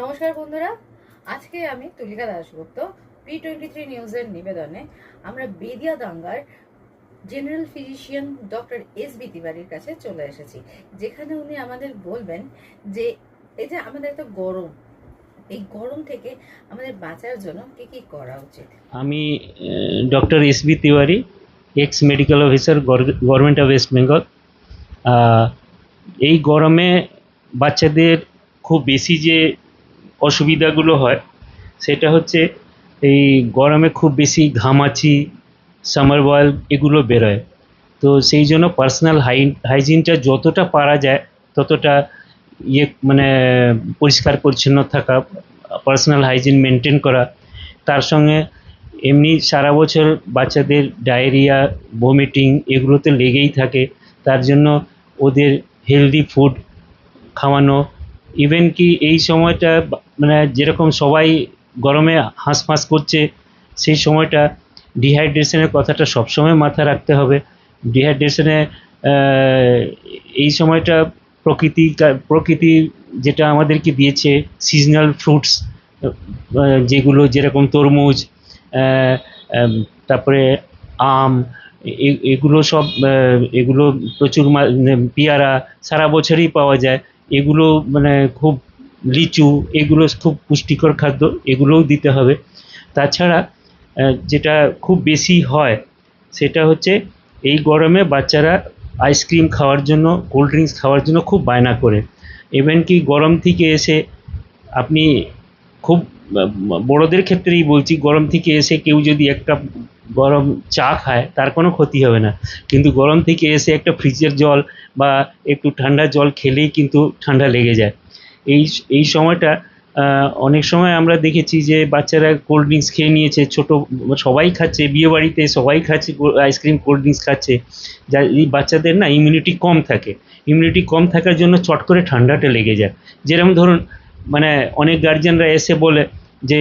নমস্কার বন্ধুরা। আজকে আমি Tulika Dasgupta P twenty three নিউজের নিবেদনে আমরা বেদিয়া দাঙ্গার general physician doctor S B তিওয়ারির কাছে চলে এসেছি, যেখানে উনি আমাদের বলবেন যে, এই যে আমাদের এত গরম, এই গরম থেকে আমাদের বাঁচার জন্য কি কি করা উচিত? আমি doctor S B Tiwari ex medical officer government of West Bengal এই গরমে বাচ্চাদের খুব বেশি যে অসুবিধাগুলো হয়। সেটা হচ্ছে এই গরমে খুব বেশি ঘামাচি সামার বয়েল এগুলো বেরোয়। তো সেই জন্য পার্সোনাল হাই হাইজিনটা যতটা পারা যায়, ততটা ইয়ে মানে পরিষ্কার, পরিচ্ছন্ন থাকা পার্সোনাল হাইজিন মেনটেন করা। তার সঙ্গে এমনি সারা বছর বাচ্চাদের ডায়রিয়া ভমিটিং এগুলো তো লেগেই থাকে। তার জন্য ওদের হেলদি ফুড খাওয়ানো ইভেন কি এই সময়টা মানে যেরকম সবাই গরমে হাঁসফাঁস করছে, সেই সময়টা ডিহাইড্রেশনের কথাটা সবসময় মাথায় রাখতে হবে। ডিহাইড্রেশনে এই সময়টা প্রকৃতি প্রকৃতি যেটা আমাদেরকে দিয়েছে সিজনাল ফ্রুটস যেগুলো যেরকম তরমুজ তারপরে আম এগুলো সব এগুলো প্রচুর মানে পেয়ারা সারা বছরই পাওয়া যায়। এগুলো মানে খুব লিচু, এগুলো খুব পুষ্টিকর খাদ্য, এগুলোও দিতে হবে। তাছাড়া যেটা খুব বেশি হয়, সেটা হচ্ছে এই গরমে বাচ্চারা আইসক্রিম খাওয়ার জন্য, কোল্ড ড্রিঙ্কস খাওয়ার জন্য খুব বায়না করে। ইভেন কি গরম থেকে এসে আপনি খুব বড়দের ক্ষেত্রেই বলছি, গরম থেকে এসে কেউ যদি এক কাপ গরম চা খায়, তার কোনো ক্ষতি হবে না। কিন্তু গরম থেকে এসে একটা ফ্রিজের জল বা একটু ঠান্ডা জল খেলেই কিন্তু ঠান্ডা লেগে যায়। এই এই সময়টা অনেক সময় আমরা দেখেছি যে বাচ্চারা কোল্ড ড্রিঙ্কস খেয়ে নিয়েছে, ছোট সবাই খাচ্ছে, বিয়ে বাড়িতে সবাই খাচ্ছে আইসক্রিম কোল্ড ড্রিঙ্কস খাচ্ছে। যা, এই বাচ্চাদের না ইমিউনিটি কম থাকে। ইমিউনিটি কম থাকার জন্য চট করে ঠান্ডাটা লেগে যায়। যেরকম ধরুন মানে অনেক গার্জেনরা এসে বলে যে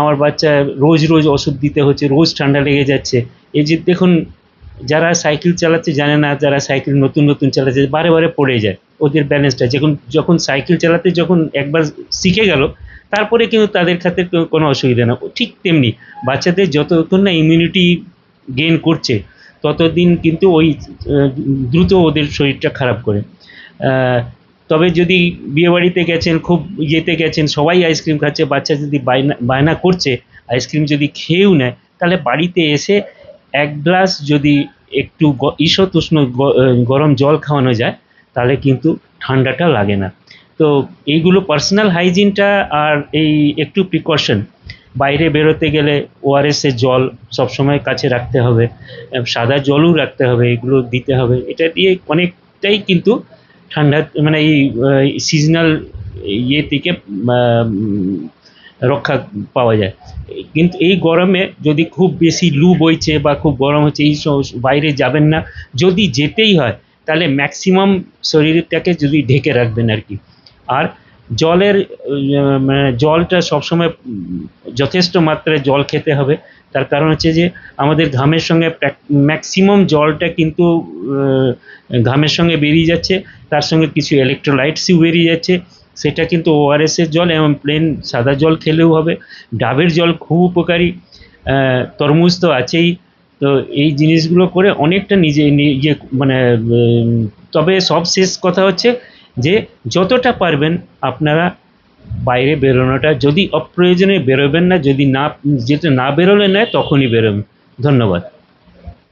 আমার বাচ্চা রোজ রোজ ওষুধ দিতে হচ্ছে, রোজ ঠান্ডা লেগে যাচ্ছে। এই যে দেখুন, যারা সাইকেল চালাচ্ছে জানে না, যারা সাইকেল নতুন নতুন চালাচ্ছে বারে বারে পড়ে যায় ওদের ব্যালেন্সটা যখন যখন সাইকেল চালাতে যখন একবার শিখে গেল, তারপরে কিন্তু তাদের ক্ষেত্রে কোনো অসুবিধা না ঠিক তেমনি বাচ্চাদের যতক্ষণ না ইমিউনিটি গেইন করছে, ততদিন কিন্তু ওই দ্রুত ওদের শরীরটা খারাপ করে। তবে যদি বিয়েবাড়িতে গেছেন খুব ইয়েতে গেছেন সবাই আইসক্রিম খাচ্ছে বাচ্চা যদি বায়না বায়না করছে আইসক্রিম যদি খেয়েও নেয় তাহলে বাড়িতে এসে এক গ্লাস যদি একটু আহ, গরম জল খাওয়ানো যায় তাহলে কিন্তু ঠান্ডাটা লাগে না। তো এইগুলো পার্সোনাল হাইজিনটা আর এই একটু প্রিকশন বাইরে বেরোতে গেলে ওআরএস এর জল সবসময় কাছে রাখতে হবে সাদা জলও রাখতে হবে এগুলো দিতে হবে এটা দিয়ে অনেকটাই কিন্তু ঠান্ডা মানে এই সিজনাল ইয়ে থেকে রক্ষা পাওয়া যায়। কিন্তু এই গরমে যদি খুব বেশি লু বইছে বা খুব গরম হচ্ছে, এই বাইরে যাবেন না, যদি যেতেই হয়, তাহলে ম্যাক্সিমাম শরীরটাকে যদি ঢেকে রাখবেন আর কি। আর জলের মানে জলটা সবসময় যথেষ্ট মাত্রায় জল খেতে হবে। তার কারণ হচ্ছে যে আমাদের ঘামের সঙ্গে ম্যাক্সিমাম জলটা কিন্তু ঘামের সঙ্গে বেরিয়ে যাচ্ছে, তার সঙ্গে কিছু ইলেকট্রোলাইটসও বেরিয়ে যাচ্ছে, সেটা কিন্তু ওআরএস এর জল এবং প্লেন সাদা জল খেলেও হবে। ডাবের জল খুব উপকারী তরমুজ তো আছেই, তো এই জিনিসগুলো করে অনেকটা নিজে নি- ইয়ে মানে তবে সব শেষ কথা হচ্ছে যে যতটা পারবেন আপনারা বাইরে বেরোনোটা যদি অপ্রয়োজনে বেরোবেন না, যদি না যেটা না বেরোলে নেয়, তখনই বেরোবেন। ধন্যবাদ।